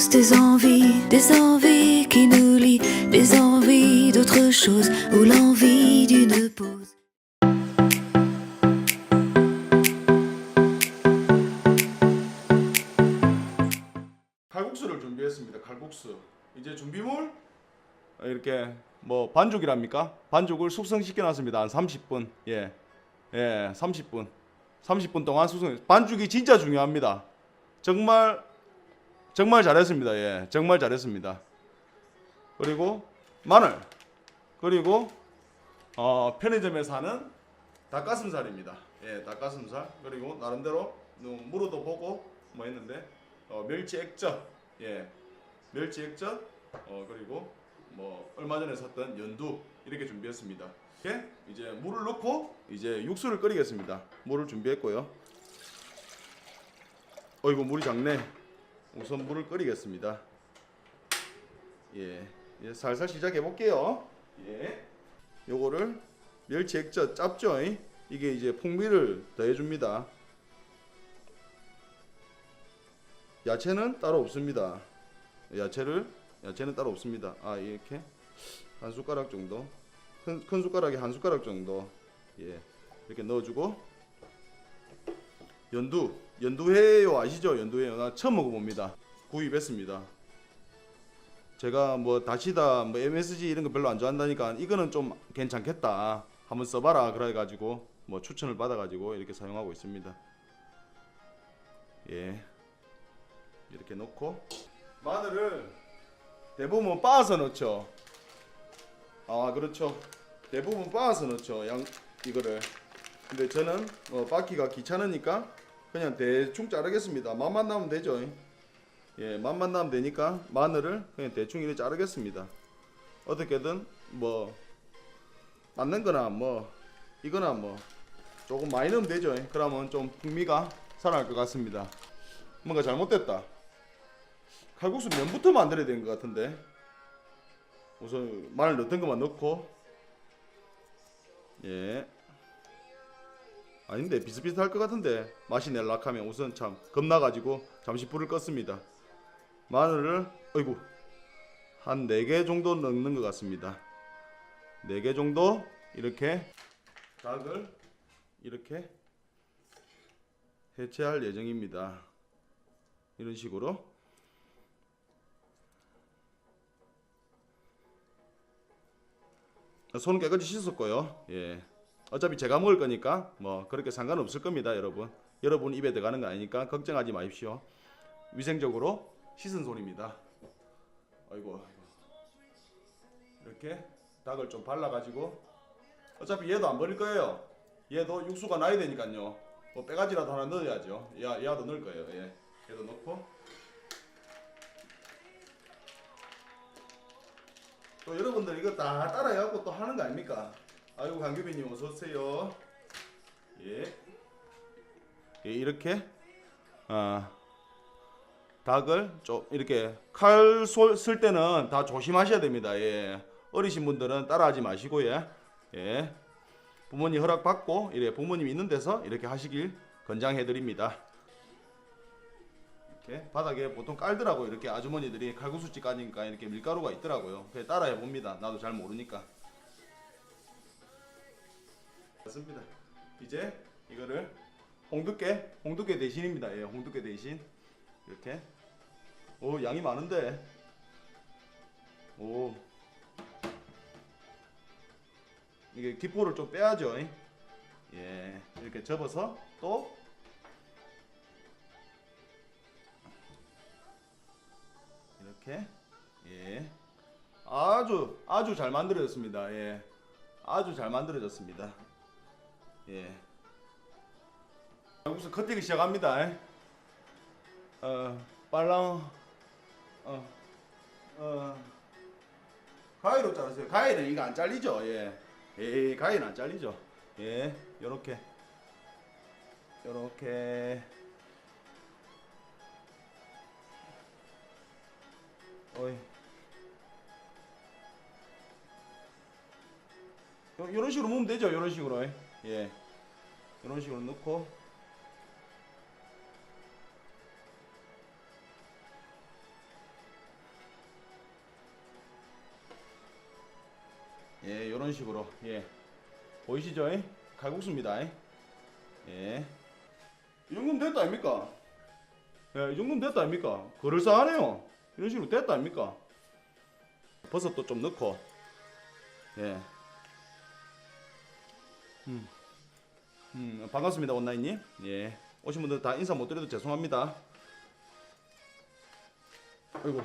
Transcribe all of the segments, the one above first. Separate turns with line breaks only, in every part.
tous des envies, des envies qui nous lient, des envies d'autre chose ou l'envie d'une pause.
칼국수를 준비했습니다. 칼국수. 이제 준비물 이렇게 뭐 반죽이랍니까? 반죽을 숙성시켜 놨습니다. 한 30분. 예. 예, 30분. 30분 동안 숙성. 반죽이 진짜 중요합니다. 정말 정말 잘했습니다. 예. 정말 잘했습니다. 그리고 마늘. 그리고 어, 편의점에 사는 닭가슴살입니다. 예, 닭가슴살. 그리고 나름대로 음, 무로도 보고 뭐 했는데 어, 멸치 액젓. 예. 멸치 액젓. 어, 그리고 뭐 얼마 전에 샀던 연두 이렇게 준비했습니다. 이렇게 이제 물을 넣고 이제 육수를 끓이겠습니다. 물을 준비했고요. 어이구 물이 작네. 우선 물을 끓이겠습니다. 예. 예, 살살 시작해 볼게요. 예. 요거를 멸치 액젓 짭죠? 이? 이게 이제 풍미를 더해 줍니다. 야채는 따로 없습니다. 야채를 야채는 따로 없습니다. 아 이렇게 한 숟가락 정도, 큰, 큰 숟가락에 한 숟가락 정도, 예 이렇게 넣어주고 연두 연두회요 아시죠? 연두회요 나 처음 먹어봅니다. 구입했습니다. 제가 뭐 다시다 뭐 MSG 이런 거 별로 안 좋아한다니까 이거는 좀 괜찮겠다 한번 써봐라 그래가지고 뭐 추천을 받아가지고 이렇게 사용하고 있습니다. 예. 이렇게 넣고 마늘을 대부분 빻아서 넣죠. 아 그렇죠. 대부분 빻아서 넣죠. 양 이거를. 근데 저는 어, 빻기가 귀찮으니까 그냥 대충 자르겠습니다. 맛만 나면 되죠. 예, 맛만 나면 되니까 마늘을 그냥 대충 이렇게 자르겠습니다. 어떻게든 뭐 맞는 거나 뭐 이거나 뭐 조금 많이 넣으면 되죠. 그러면 좀 풍미가 살아날 것 같습니다. 뭔가 잘못됐다. 칼국수 면부터 만들어야 되는 것 같은데 우선 마늘 넣던 것만 넣고 예 아닌데 비슷비슷할 것 같은데. 맛이 낼락하면 우선 참 겁나가지고 잠시 불을 껐습니다. 마늘을 어이구 한 4개 정도 넣는 것 같습니다. 4개 정도 이렇게 닭을 이렇게 해체할 예정입니다. 이런 식으로. 손은 깨끗이 씻었고요. 예. 어차피 제가 먹을 거니까 뭐 그렇게 상관없을 겁니다, 여러분. 여러분 입에 들어가는 거 아니니까 걱정하지 마십시오. 위생적으로 씻은 손입니다. 아이고. 이렇게 닭을 좀 발라가지고 어차피 얘도 안 버릴 거예요. 얘도 육수가 나야 되니까요. 뭐 빼가지라도 하나 넣어야죠. 야, 얘도 넣을 거예요. 예. 얘도 넣고 또 여러분들 이거 다 따라해갖고 또 하는 거 아닙니까? 아이고 강규빈님 어서 오세요. 예. 예 이렇게 아 닭을 좀 이렇게 칼 쓸 때는 다 조심하셔야 됩니다. 예. 어리신 분들은 따라하지 마시고요. 예. 부모님 허락 받고 이래 부모님 있는 데서 이렇게 하시길 권장해 드립니다. 이렇게 바닥에 보통 깔더라고요. 이렇게 아주머니들이 칼국수집 가니까 이렇게 밀가루가 있더라고요. 그래 따라해 봅니다. 나도 잘 모르니까. 맞습니다. 이제 이거를 홍두깨, 홍두깨 대신입니다. 예, 홍두깨 대신 이렇게. 오 양이 많은데. 오 이게 기포를 좀 빼야죠. 예, 이렇게 접어서 또 이렇게 예 아주 아주 잘 만들어졌습니다 예 아주 잘 만들어졌습니다 예 무슨 커팅이 시작합니다 예. 어 빨랑 어, 어 가위로 자르세요 가위는 이거 안 잘리죠 예 예, 가위는 안 잘리죠 예 요렇게 요렇게 어이. 요, 요런 식으로 넣으면 되죠. 요런 식으로. 예. 이런 식으로 넣고 예, 이런 식으로 예 보이시죠? 예? 갈국수입니다. 예. 예. 이 정도면 됐다 아닙니까? 예, 이 정도면 됐다 아닙니까? 그럴싸하네요. 이런 식으로 됐다 아닙니까? 버섯도 좀 넣고 예. 음. 음, 반갑습니다 온라인님. 예. 오신 분들 다 인사 못 드려도 죄송합니다. 아이고.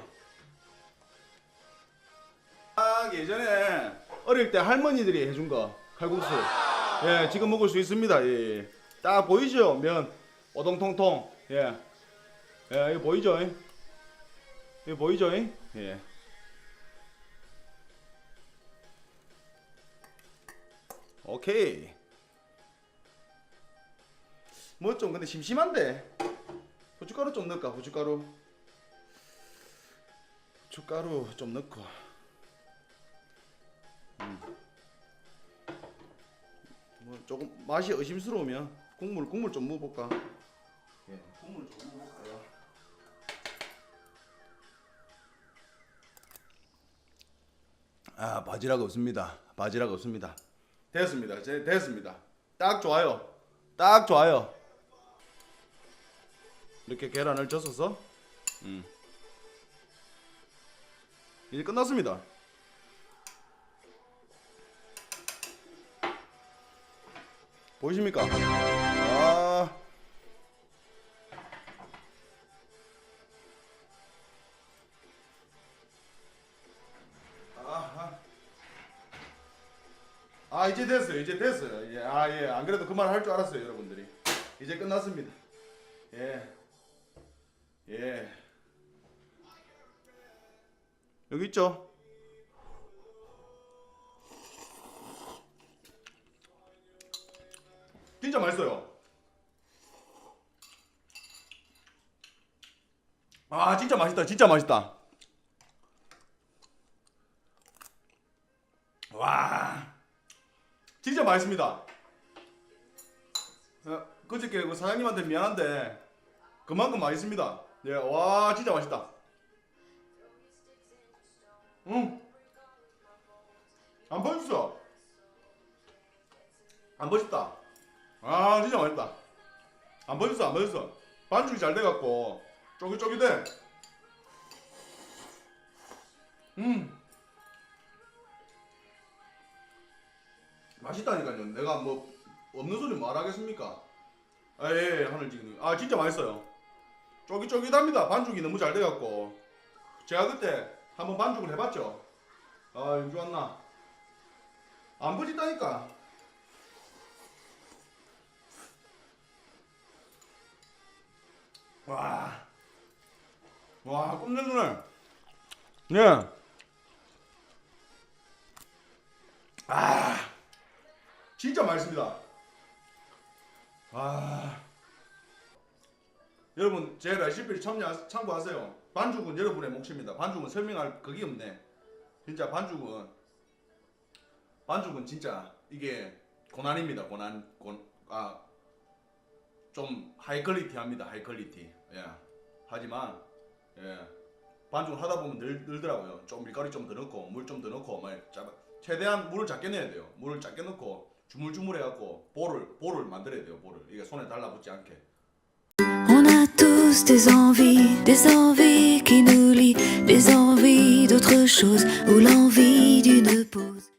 아 예전에 어릴 때 할머니들이 해준 거 칼국수. 예, 지금 먹을 수 있습니다. 예, 예. 딱 보이죠? 면 오동통통. 예. 예, 이거 보이죠? 이거 보이죠? 예. 오케이. 뭐 좀 근데 심심한데. 고춧가루 좀 넣을까? 고춧가루. 고춧가루 좀 넣고. 음. 뭐 조금 맛이 의심스러우면 국물 국물 좀 먹어볼까? 예, 국물 좀 먹어볼까요? 아 바지락 없습니다. 바지락 없습니다. 됐습니다. 제 됐습니다. 딱 좋아요. 딱 좋아요. 이렇게 계란을 젓어서 음. 이제 끝났습니다. 보이십니까? 아. 아 이제 됐어요. 이제 됐어요. 이제 아 예. 안 그래도 그말할줄 알았어요, 여러분들이. 이제 끝났습니다. 예. 예. 여기 있죠? 진짜 맛있어요. 아 진짜 맛있다. 진짜 맛있다. 와 진짜 맛있습니다. 어, 그저께 그 사장님한테 미안한데 그만큼 맛있습니다. 예, 와 진짜 맛있다. 응. 안 보였어. 안 보였다. 아 진짜 맛있다. 안 보였어 안 보였어. 반죽이 잘 돼갖고 쫄깃쫄깃해. 음. 맛있다니까요. 내가 뭐 없는 소리 말하겠습니까? 아, 예, 예, 하늘지기님. 아, 진짜 맛있어요. 쫄깃쫄깃합니다. 반죽이 너무 잘 돼갖고. 제가 그때 한번 반죽을 해봤죠. 아, 윤주 왔나? 안 버진다니까. 와. 와, 꼼짝누네. 네. 아. 진짜 맛있습니다. 아. 여러분 제 레시피를 참여 참고하세요. 반죽은 여러분의 몫입니다. 반죽은 설명할 그게 없네. 진짜 반죽은 반죽은 진짜 이게 고난입니다. 고난 곤아좀 하이 퀄리티합니다. 하이 퀄리티. 예. 하지만 예. 반죽을 하다 보면 늘, 늘더라고요. 좀 밀가루 좀 더 넣고 물 좀 더 넣고 막 짜- 최대한 물을 작게 내야 돼요. 물을 작게 넣고 주물주물 해 갖고 볼을 볼을 만들어야 돼요. 볼을 이게 손에 달라붙지 않게.
tous des envies, des envies qui nous lient, des envies d'autre chose ou l'envie d'une pause.